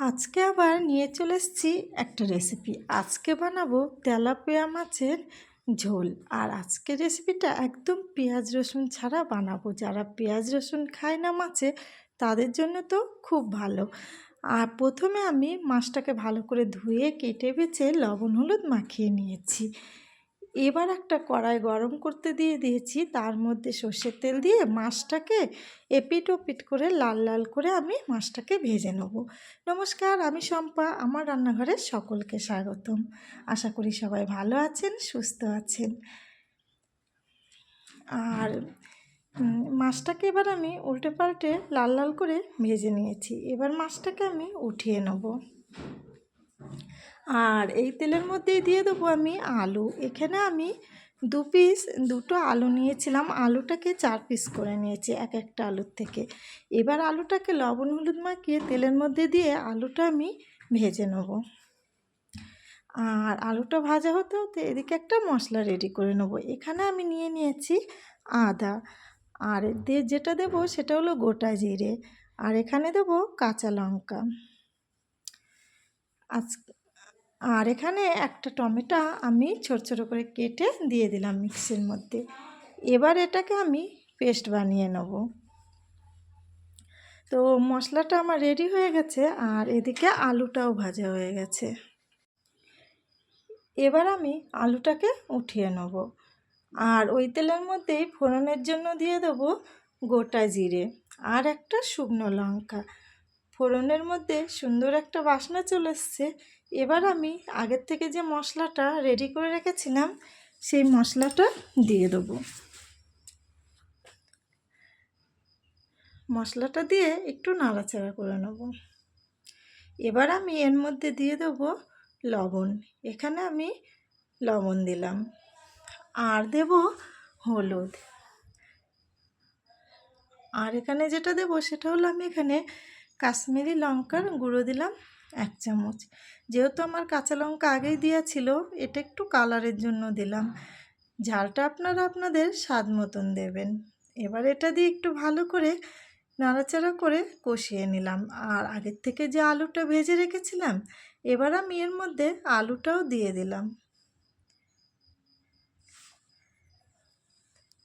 আজকে আবার নিয়ে চলে এসেছি একটা রেসিপি আজকে বানাবো তেলাপিয়া মাছের ঝোল। আর আজকের রেসিপিটা একদম পেঁয়াজ, রসুন ছাড়া বানাবো। যারা পেঁয়াজ, রসুন খায় না মাছে, তাদের জন্য তো খুব ভালো। আর প্রথমে আমি মাছটাকে ভালো করে ধুয়ে, কেটে, বেছে লবণ, হলুদ মাখিয়ে নিয়েছি। এবার একটা কড়াই গরম করতে দিয়ে দিয়েছি। তার মধ্যে সর্ষের তেল দিয়ে মাছটাকে এপিট ওপিট করে লাল লাল করে আমি মাছটাকে ভেজে নেব। নমস্কার, আমি শম্পা। আমার রান্নাঘরে সকলকে স্বাগতম। আশা করি সবাই ভালো আছেন, সুস্থ আছেন। আর মাছটাকে এবার আমি উল্টে পাল্টে লাল লাল করে ভেজে নিয়েছি। এবার মাছটাকে আমি উঠিয়ে নেব। আর এই তেলের মধ্যেই দিয়ে দেবো আমি আলু। এখানে আমি দু পিস দুটো আলু নিয়েছিলাম। আলুটাকে চার পিস করে নিয়েছি এক একটা আলুর থেকে। এবার আলুটাকে লবণ হলুদ মাখিয়ে তেলের মধ্যে দিয়ে আলুটা আমি ভেজে নেব। আর আলুটা ভাজা হতে হতে এদিকে একটা মশলা রেডি করে নেব। এখানে আমি নিয়ে নিয়েছি আদা। আর দিয়ে যেটা দেব সেটা হলো গোটা জিরে। আর এখানে দেবো কাঁচা লঙ্কা। আজ আর এখানে একটা টমেটো আমি ছোট ছোট করে কেটে দিয়ে দিলাম মিক্সির মধ্যে। এবার এটাকে আমি পেস্ট বানিয়ে নেব। তো মশলাটা আমার রেডি হয়ে গেছে আর এদিকে আলুটাও ভাজা হয়ে গেছে। এবার আমি আলুটাকে উঠিয়ে নেব। আর ওই তেলের মধ্যেই ফোড়নের জন্য দিয়ে দেবো গোটা জিরে আর একটা শুকনো লঙ্কা। ফোড়নের মধ্যে সুন্দর একটা বাসনা চলে এসছে। এবার আমি আগের থেকে যে মশলাটা রেডি করে রেখেছিলাম, সেই মশলাটা দিয়ে দেবো। মশলাটা দিয়ে একটু নাড়াচাড়া করে নেব। এবার আমি এর মধ্যে দিয়ে দেবো লবণ। এখানে আমি লবণ দিলাম। আর দেব হলুদ। আর এখানে যেটা দেব সেটা হলো আমি এখানে কাশ্মীরি লঙ্কার গুঁড়ো দিলাম। এক চামচ। যেহেতু আমার কাঁচা লঙ্কা আগেই দেওয়া ছিল এটা একটু কালারের জন্য দিলাম। ঝালটা আপনারা আপনাদের স্বাদ মতন দেবেন। এবার এটা দিয়ে একটু ভালো করে নাড়াচাড়া করে কষিয়ে নিলাম। আর আগের থেকে যে আলুটা ভেজে রেখেছিলাম, এবার আমি এর মধ্যে আলুটাও দিয়ে দিলাম।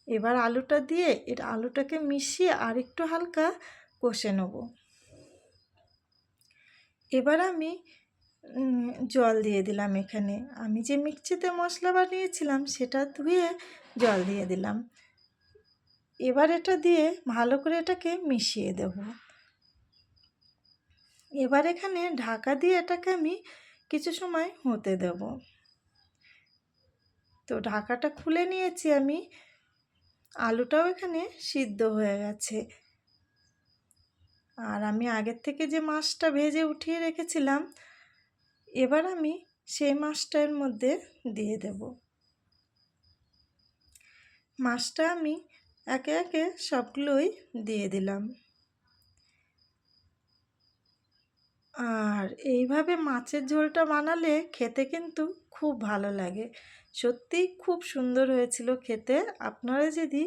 এবার আলুটা দিয়ে এর আলুটাকে মিশিয়ে আর একটু হালকা কষে নেব। এবার আমি জল দিয়ে দিলাম এখানে। আমি যে মিক্সিতে মশলা বানিয়েছিলাম সেটা ধুয়ে জল দিয়ে দিলাম। এবার এটা দিয়ে ভালো করে এটাকে মিশিয়ে দেব। এবার এখানে ঢাকা দিয়ে এটাকে আমি কিছু সময় হতে দেব। তো ঢাকাটা খুলে নিয়েছি আমি। আলুটাও এখানে সিদ্ধ হয়ে গেছে। আর আমি আগের থেকে যে মাছটা ভেজে উঠিয়ে রেখেছিলাম, এবার আমি সেই মাছটার মধ্যে দিয়ে দেব। মাছটা আমি একে একে সবগুলোই দিয়ে দিলাম। আর এইভাবে মাছের ঝোলটা বানালে খেতে কিন্তু খুব ভালো লাগে। সত্যিই খুব সুন্দর হয়েছিল খেতে। আপনারা যদি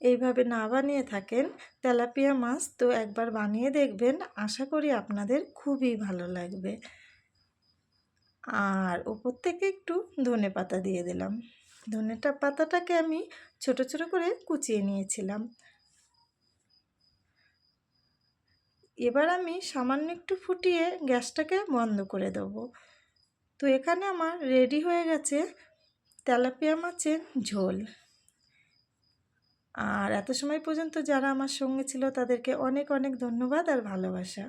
এইভাবে না বানিয়ে থাকেন তেলাপিয়া মাছ, তো একবার বানিয়ে দেখবেন। আশা করি আপনাদের খুবই ভালো লাগবে। আর ওপর থেকে একটু ধনে পাতা দিয়ে দিলাম। ধনেটা পাতাটাকে আমি ছোট ছোট করে কুচিয়ে নিয়েছিলাম। এবার আমি সামান্য একটু ফুটিয়ে গ্যাসটাকে বন্ধ করে দেবো। তো এখানে আমার রেডি হয়ে গেছে তেলাপিয়া মাছের ঝোল। আর এত সময় পর্যন্ত যারা আমার সঙ্গে ছিল তাদেরকে অনেক অনেক ধন্যবাদ আর ভালোবাসা।